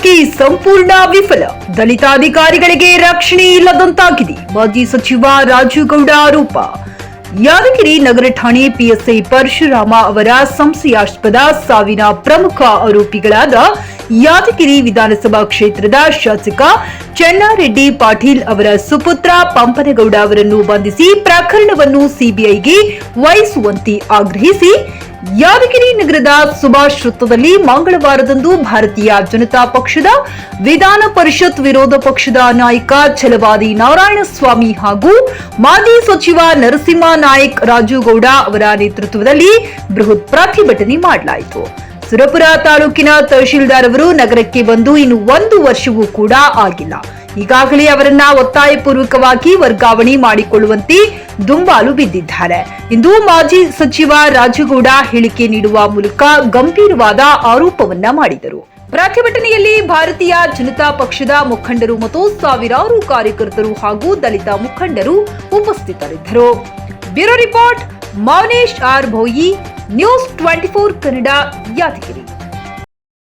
ಇಲಾಖೆ ಸಂಪೂರ್ಣ ವಿಫಲ. ದಲಿತಾಧಿಕಾರಿಗಳಿಗೆ ರಕ್ಷಣೆ ಇಲ್ಲದಂತಾಗಿದೆ. ಮಾಜಿ ಸಚಿವ ರಾಜುಗೌಡ ಆರೋಪ. ಯಾದಗಿರಿ ನಗರ ಠಾಣೆ ಪಿಎಸ್ಐ ಪರಶುರಾಮ ಅವರ ಸಂಶಯಾಸ್ಪದ ಸಾವಿನ ಪ್ರಮುಖ ಆರೋಪಿಗಳಾದ ಯಾದಗಿರಿ ವಿಧಾನಸಭಾ ಕ್ಷೇತ್ರದ ಶಾಸಕ ಚೆನ್ನಾರೆಡ್ಡಿ ಪಾಟೀಲ್ ಅವರ ಸುಪುತ್ರ ಪಂಪನಗೌಡ ಅವರನ್ನು ಬಂಧಿಸಿ ಪ್ರಕರಣವನ್ನು ಸಿಬಿಐಗೆ ವಹಿಸುವಂತೆ ಆಗ್ರಹಿಸಿ ಯಾದಗಿರಿ ನಗರದ ಸುಭಾಷ್ ವೃತ್ತದಲ್ಲಿ ಮಂಗಳವಾರದಂದು ಭಾರತೀಯ ಜನತಾ ಪಕ್ಷದ ವಿಧಾನ ಪರಿಷತ್ ವಿರೋಧ ಪಕ್ಷದ ನಾಯಕ ಛಲವಾದಿ ನಾರಾಯಣಸ್ವಾಮಿ ಹಾಗೂ ಮಾಜಿ ಸಚಿವ ನರಸಿಂಹ ನಾಯಕ್ ರಾಜುಗೌಡ ಅವರ ನೇತೃತ್ವದಲ್ಲಿ ಬೃಹತ್ ಪ್ರತಿಭಟನೆ ಮಾಡಲಾಯಿತು. ಸುರಪುರ ತಾಲೂಕಿನ ತಹಶೀಲ್ದಾರ್ ಅವರು ನಗರಕ್ಕೆ ಬಂದು ಇನ್ನು ಒಂದು ವರ್ಷವೂ ಕೂಡ ಆಗಿಲ್ಲ. ಈಗಾಗಲೇ ಅವರನ್ನ ಒತ್ತಾಯಪೂರ್ವಕವಾಗಿ ವರ್ಗಾವಣೆ ಮಾಡಿಕೊಳ್ಳುವಂತೆ ದುಂಬಾಲು ಬಿದ್ದಿದ್ದಾರೆ. ಇಂದು ಮಾಜಿ ಸಚಿವ ರಾಜುಗೌಡ ಹೇಳಿಕೆ ನೀಡುವ ಮೂಲಕ ಗಂಭೀರವಾದ ಆರೋಪವನ್ನ ಮಾಡಿದರು. ಪ್ರತಿಭಟನೆಯಲ್ಲಿ ಭಾರತೀಯ ಜನತಾ ಪಕ್ಷದ ಮುಖಂಡರು ಮತ್ತು ಸಾವಿರಾರು ಕಾರ್ಯಕರ್ತರು ಹಾಗೂ ದಲಿತ ಮುಖಂಡರು ಉಪಸ್ಥಿತರಿದ್ದರು. Bureau report, Mounesh R Bhoyi news twenty four Kannada Yadgiri.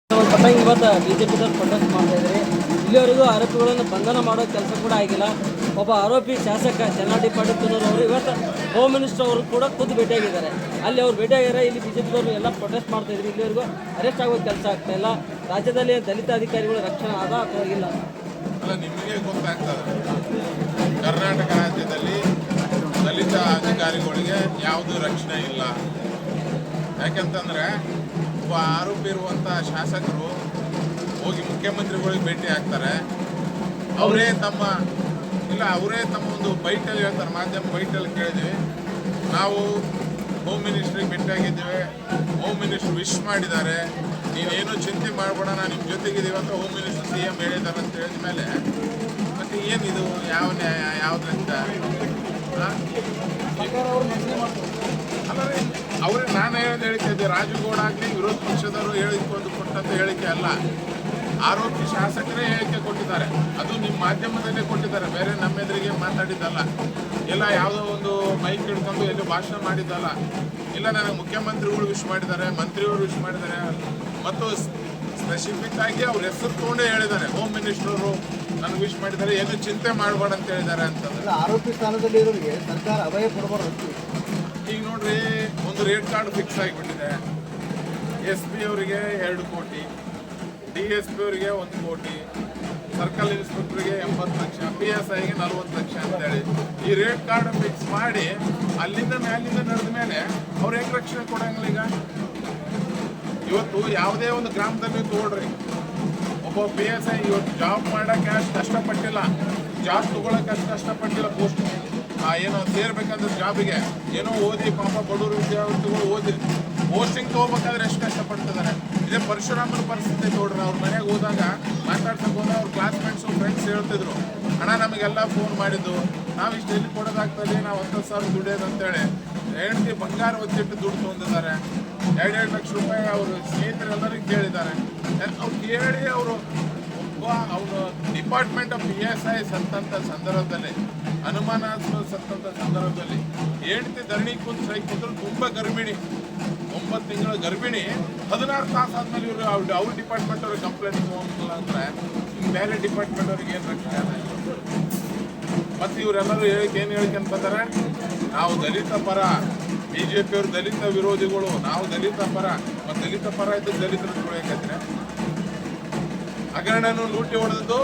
ಪಟ್ಟಂಗೆ ಇವತ್ತು ಬಿ ಜೆ ಪಿದವ್ರು ಪ್ರೊಟೆಸ್ಟ್ ಮಾಡ್ತಾ ಇದ್ದಾರೆ ಇಲ್ಲಿವರೆಗೂ ಆರೋಪಿಗಳನ್ನು ಬಂಧನ ಮಾಡೋ ಕೆಲಸ ಕೂಡ ಆಗಿಲ್ಲ. ಒಬ್ಬ ಆರೋಪಿ ಶಾಸಕ ಚೆನ್ನಾಡಿ ಪಾಟೀಲ್ ಅವರು ಇವತ್ತು ಹೋಮ್ ಮಿನಿಸ್ಟರ್ ಅವರು ಕೂಡ ಖುದ್ದು ಭೇಟಿಯಾಗಿದ್ದಾರೆ. ಅಲ್ಲಿ ಅವ್ರು ಭೇಟಿಯಾಗಿದ್ದಾರೆ ಇಲ್ಲಿ ಬಿ ಜೆ ಪಿದವರು ಎಲ್ಲ ಪ್ರೊಟೆಸ್ಟ್ ಮಾಡ್ತಾ ಇದ್ರು. ಇಲ್ಲಿವರೆಗೂ ಅರೆಸ್ಟ್ ಆಗೋ ಕೆಲಸ ಆಗ್ತಾ ಇಲ್ಲ. ರಾಜ್ಯದಲ್ಲಿ ದಲಿತ ಅಧಿಕಾರಿಗಳು ರಕ್ಷಣೆ ಆದ ಅಥವಾ ಇಲ್ಲ? ಅಲ್ಲ ನಿಮಗೆ ಗೊತ್ತಾಗ್ತದೆ. ಕರ್ನಾಟಕ ರಾಜ್ಯದಲ್ಲಿ ದಲಿತ ಅಧಿಕಾರಿಗಳಿಗೆ ಯಾವುದೂ ರಕ್ಷಣೆ ಇಲ್ಲ. ಯಾಕೆಂತಂದ್ರೆ ಒಬ್ಬ ಆರೋಪಿ ಇರುವಂಥ ಶಾಸಕರು ಹೋಗಿ ಮುಖ್ಯಮಂತ್ರಿಗಳಿಗೆ ಭೇಟಿ ಆಗ್ತಾರೆ. ಅವರೇ ತಮ್ಮ, ಇಲ್ಲ, ಅವರೇ ತಮ್ಮ ಒಂದು ಬೈಟಲ್ಲಿ ಹೇಳ್ತಾರೆ, ಮಾಧ್ಯಮ ಬೈಟಲ್ಲಿ ಕೇಳಿದ್ವಿ. ನಾವು ಹೋಮ್ ಮಿನಿಸ್ಟ್ರಿಗೆ ಭೇಟಿಯಾಗಿದ್ದೇವೆ ಹೋಮ್ ಮಿನಿಸ್ಟ್ರು ವಿಶ್ ಮಾಡಿದ್ದಾರೆ. ನೀನೇನು ಚಿಂತೆ ಮಾಡಬೇಡ, ನಾನು ನಿಮ್ಮ ಜೊತೆಗಿದ್ದೀವಿ ಅಂತ ಹೋಮ್ ಮಿನಿಸ್ಟರ್ ಸಿ ಎಂ ಹೇಳಿದ್ದಾರೆ ಅಂತ ಹೇಳಿದ ಮೇಲೆ ಮತ್ತೆ ಏನಿದು, ಯಾವ ನ್ಯಾಯ ಯಾವುದಂತ ಅಲ್ಲರಿ ಅವ್ರಿಗೆ ನಾನು ಹೇಳೋದು ಹೇಳಿಕೆ ಇದೆ ರಾಜುಗೌಡ ಆಗಲಿ ವಿರೋಧ ಪಕ್ಷದವರು ಹೇಳಿಕೊಂಡು ಕೊಟ್ಟಂತ ಹೇಳಿಕೆ ಅಲ್ಲ. ಆರೋಪಿ ಶಾಸಕರೇ ಹೇಳಿಕೆ ಕೊಟ್ಟಿದ್ದಾರೆ. ಅದು ನಿಮ್ಮ ಮಾಧ್ಯಮದಲ್ಲೇ ಕೊಟ್ಟಿದ್ದಾರೆ. ಬೇರೆ ನಮ್ಮ ಎದುರಿಗೆ ಮಾತಾಡಿದ್ದಲ್ಲ. ಇಲ್ಲ ಯಾವುದೋ ಒಂದು ಮೈಕ್ ಹಿಡ್ಕೊಂಡು ಎಲ್ಲಿ ಭಾಷಣ ಮಾಡಿದ್ದಲ್ಲ. ಇಲ್ಲ, ನನಗೆ ಮುಖ್ಯಮಂತ್ರಿಗಳು ವಿಶ್ ಮಾಡಿದ್ದಾರೆ ಮಂತ್ರಿಗಳು ವಿಶ್ ಮಾಡಿದ್ದಾರೆ. ಮತ್ತು ಸ್ಪೆಸಿಫಿಕ್ ಆಗಿ ಅವ್ರ ಹೆಸರು ತೊಗೊಂಡೇ ಹೇಳಿದ್ದಾರೆ. ಹೋಮ್ ಮಿನಿಸ್ಟರು ನನಗೆ ವಿಶ್ ಮಾಡಿದ್ದಾರೆ. ಏನು ಚಿಂತೆ ಮಾಡಬೇಡ ಅಂತ ಹೇಳಿದ್ದಾರೆ ಅಂತಂದ್ರೆ. ಆರೋಪಿ ಸ್ಥಾನದಲ್ಲಿ ಸರ್ಕಾರ ಅಭಯ ಕೊಡಬಾರ್ದು ನೋಡ್ರಿ ಒಂದು ರೇಟ್ ಕಾರ್ಡ್ ಫಿಕ್ಸ್ ಆಗಿಬಿಟ್ಟಿದೆ. ಎಸ್ ಪಿ ಅವರಿಗೆ ಎರಡು ಕೋಟಿ, ಡಿ ಎಸ್ ಪಿ ಅವರಿಗೆ ಒಂದು ಕೋಟಿ, ಸರ್ಕಲ್ ಇನ್ಸ್ಪೆಕ್ಟರ್ಗೆ ಎಂಬತ್ತು ಲಕ್ಷ, ಪಿ ಎಸ್ ಐಗೆ ನಲ್ವತ್ತು ಲಕ್ಷ ಅಂತೇಳಿ. ಈ ರೇಟ್ ಕಾರ್ಡ್ ಫಿಕ್ಸ್ ಮಾಡಿ ಅಲ್ಲಿಂದ ಮ್ಯಾಲಿಂದ ನಡೆದ ಮೇಲೆ ಅವ್ರು ಹೆಂಗೆ ರಕ್ಷಣೆ ಕೊಡಂಗಿಲ್ಲ ಈಗ? ಇವತ್ತು ಯಾವುದೇ ಒಂದು ಗ್ರಾಮದಲ್ಲಿ ತಗೊಳ್ರಿ. ಒಬ್ಬ ಪಿ ಎಸ್ ಐ ಇವತ್ತು ಜಾಬ್ ಮಾಡಕ್ಕೆ ಅಷ್ಟು ಕಷ್ಟಪಟ್ಟಿಲ್ಲ. ಜಾಬ್ ತೊಗೊಳಕ್ಕೆ ಅಷ್ಟು ಕಷ್ಟಪಟ್ಟಿಲ್ಲ ಪೋಸ್ಟ್ ಏನೋ ಸೇರ್ಬೇಕಂದ್ರೆ ಜಾಬಿಗೆ. ಏನೋ ಓದಿ ಪಾಪ ಬಡವರು ವಿದ್ಯಾರ್ಥಿಗಳು ಓದಿ. ಪೋಸ್ಟಿಂಗ್ ತಗೋಬೇಕಾದ್ರೆ ಎಷ್ಟು ಕಷ್ಟಪಡ್ತಿದ್ದಾರೆ ಇದೇ ಪರಶುರಾಮನ ಪರಿಸ್ಥಿತಿ ನೋಡ್ರಿ, ಅವ್ರ ಮನೆಗೆ ಹೋದಾಗ ಮಾತಾಡ್ಸಕ್ಕೆ ಹೋದಾಗ ಅವ್ರ ಕ್ಲಾಸ್ಮೇಟ್ಸು ಫ್ರೆಂಡ್ಸ್ ಹೇಳ್ತಿದ್ರು, ಅಣ್ಣ, ನಮಗೆಲ್ಲ ಫೋನ್ ಮಾಡಿದ್ದು. ನಾವು ಇಷ್ಟು ಎಲ್ಲಿ ಕೊಡೋದಾಗ್ತದೆ ನಾವು ಹತ್ತು ಸಾವಿರ ದುಡಿಯೋದು ಅಂತೇಳಿ. ಹೆಂಡತಿ ಬಂಗಾರ ಒತ್ತಿಟ್ಟು ದುಡ್ಡು ತೊಗೊಂಡಿದ್ದಾರೆ. ಎರಡು ಲಕ್ಷ ರೂಪಾಯಿ ಅವರು ಸ್ನೇಹಿತರೆಲ್ಲರಿಗೆ ಕೇಳಿದ್ದಾರೆ. ಅವ್ರು ಕೇಳಿ ಅವರು ಒಬ್ಬ ಅವರು department of P S I ಸತ್ತಂಥ ಸಂದರ್ಭದಲ್ಲಿ, ಅನುಮಾನಾಸ್ಪದ ಸತ್ತಂಥ ಸಂದರ್ಭದಲ್ಲಿ ಹೆಂಡತಿ ಧರಣಿ ಕೂತು ಸೈ ಕೂತರು ತುಂಬ ಗರ್ಭಿಣಿ ಒಂಬತ್ತು ತಿಂಗಳ ಗರ್ಭಿಣಿ, ಹದಿನಾರು ತಾಸು ಆದ್ಮೇಲೆ ಇವರು ಅವ್ರು ಅವ್ರ ಡಿಪಾರ್ಟ್ಮೆಂಟ್ ಅವ್ರಿಗೆ ಕಂಪ್ಲೇಂಟ್ ಹೋಗಲ್ಲ ಅಂದ್ರೆ ಬೇರೆ ಡಿಪಾರ್ಟ್ಮೆಂಟ್ ಅವ್ರಿಗೆ ಏನು ರಕ್ಷಣೆ? ಮತ್ತು ಇವರೆಲ್ಲರೂ ಹೇಳಿಕೆ ಏನು ಹೇಳ್ಕೊಂತ ಬಂದಾರೆ, ನಾವು ದಲಿತ ಪರ ಬಿ ಜೆ ಪಿಯವರು ದಲಿತ ವಿರೋಧಿಗಳು, ನಾವು ದಲಿತ ಪರ, ಮತ್ತು ದಲಿತ ಪರ ಇದ್ದು ದಲಿತರು ತುಳಿಯಕತ್ರೆ ಹಗರಣನು ಲೂಟಿ ಹೊಡೆದದ್ದು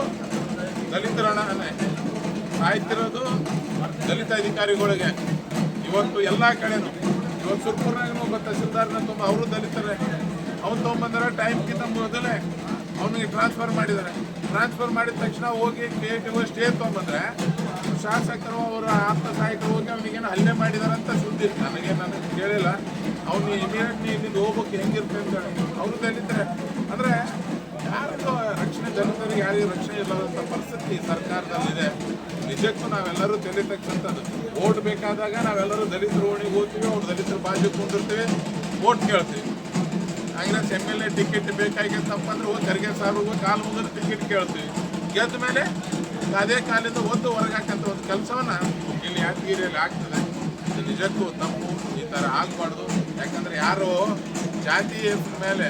ದಲಿತರ ಹಣನೇ ಸಾಯ್ತಿರೋದು ದಲಿತ ಅಧಿಕಾರಿಗಳಿಗೆ ಇವತ್ತು ಎಲ್ಲ ಕಡೆನೂ, ಇವತ್ತು ಸುರ್ಪುರ್ನಾಗೂ ಒಬ್ಬ ತಹಸೀಲ್ದಾರ್ನ ತುಂಬ, ಅವರು ದಲಿತರೇ. ಅವ್ನು ತೊಗೊಂಬಂದ್ರೆ ಟೈಮ್ಗಿಂತ ಮೊದಲೇ ಅವನಿಗೆ ಟ್ರಾನ್ಸ್ಫರ್ ಮಾಡಿದ್ದಾರೆ. ಟ್ರಾನ್ಸ್ಫರ್ ಮಾಡಿದ ತಕ್ಷಣ ಹೋಗಿ ಕೆ ಟಿ ಸ್ಟೇ ತೊಗೊಂಬಂದ್ರೆ ಶಾಸಕರು ಅವರ ಆಪ್ತ ಸಹಾಯಕರು ಹೋಗಿ ಅವನಿಗೇನು ಹಲ್ಲೆ ಮಾಡಿದಾರೆ ಅಂತ ಸುದ್ದಿ ನನಗೆ ನಾನು ಕೇಳಿಲ್ಲ. ಅವನು ಇಮಿಡಿಯೇಟ್ಲಿ ಇಲ್ಲಿಂದ ಹೋಗ್ಬೇಕು ಹೆಂಗಿರ್ತೇನೆ ಅವರು ದಲಿತರೆ. ಅಂದರೆ ಯಾರಿಗೂ ರಕ್ಷಣೆ ಇಲ್ಲದಂಥ ಪರಿಸ್ಥಿತಿ ಸರ್ಕಾರದಲ್ಲಿದೆ. ನಿಜಕ್ಕೂ ನಾವೆಲ್ಲರೂ ತಲೆ ತಕ್ಕಂಥದ್ದು ಓಟ್ ಬೇಕಾದಾಗ ನಾವೆಲ್ಲರೂ ದಲಿತರು ಓಣಿಗೆ ಹೋಗ್ತೀವಿ, ಅವ್ರು ದಲಿತರ ಬಾಜು ಕುಂದಿರ್ತೀವಿ, ಓಟ್ ಕೇಳ್ತೀವಿ. ಆಗಿನ ಎಂ ಎಲ್ ಎ ಟಿಕೆಟ್ ಬೇಕಾಗಿತ್ತಪ್ಪ ಅಂದ್ರೆ ಹೋಗಿ ತೆರಿಗೆ ಸಾರು ಹೋಗಿ ಕಾಲು ಮುಗಿದ್ರೆ ಟಿಕೆಟ್ ಕೇಳ್ತೀವಿ. ಗೆದ್ದ ಮೇಲೆ ಅದೇ ಕಾಲಿಂದ ಒಂದು ಹೊರಗೆ ಹಾಕಂತ ಒಂದು ಕೆಲಸವನ್ನ ಇಲ್ಲಿ ಯಾದಗಿರಿಯಲ್ಲಿ ಆಗ್ತದೆ. ಇದು ನಿಜಕ್ಕೂ ತಪ್ಪು. ಈ ಥರ ಆಗಬಾರ್ದು. ಯಾಕಂದ್ರೆ ಯಾರು ಜಾತಿ ಮೇಲೆ